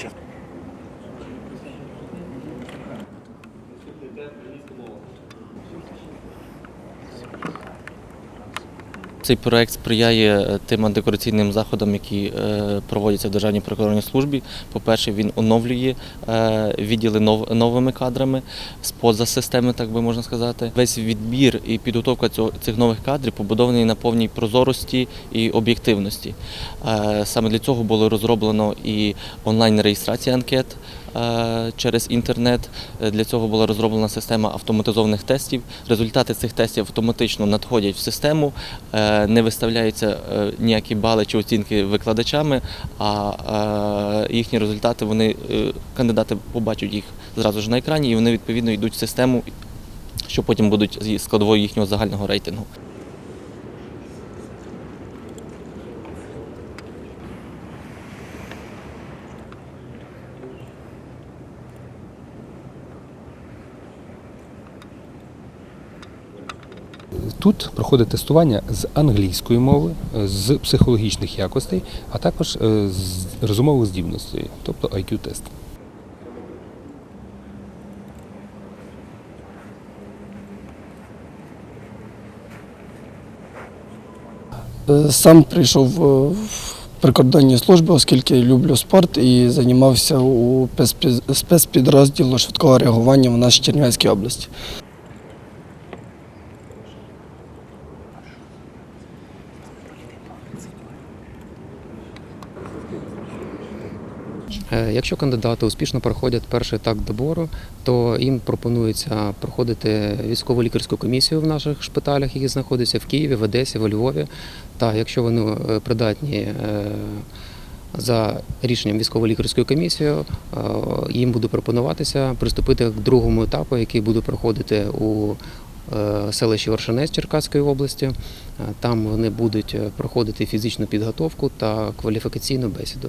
Сейчас. Цей проект сприяє е, тим антикорупційним заходам, які е, проводяться в Державній прикордонній службі. По-перше, він оновлює е, відділи новими кадрами з поза системи, так би можна сказати. Весь відбір і підготовка цих нових кадрів побудований на повній прозорості і об'єктивності. Саме для цього було розроблено і онлайн-реєстрація анкет через інтернет. Е, Для цього була розроблена система автоматизованих тестів. Результати цих тестів автоматично надходять в систему, е, не виставляються е, ніякі бали чи оцінки викладачами, а е, їхні результати вони е, кандидати побачать їх зразу ж на екрані, і вони відповідно йдуть в систему, що потім будуть складовою їхнього загального рейтингу. Тут проходить тестування з англійської мови, з психологічних якостей, а також е, з розумових здібностей, тобто IQ-тест. Е, Сам прийшов е, в прикордонні служби, оскільки люблю спорт і займався у спецпідрозділу швидкого реагування в нашій Чернівецькій області. Якщо кандидати успішно проходять перший етап добору, то їм пропонується проходити військово лікарську комісію в наших шпиталях, які знаходяться в Києві, в Одесі, в Львові. Та якщо вони е, придатні е, за рішенням військово-лікарської комісії, е, їм буде пропонуватися приступити к другому етапу, який буде проходити у е, селищі Оршинець Черкаської області. Е, Там вони будуть е, проходити фізичну підготовку та кваліфікаційну бесіду.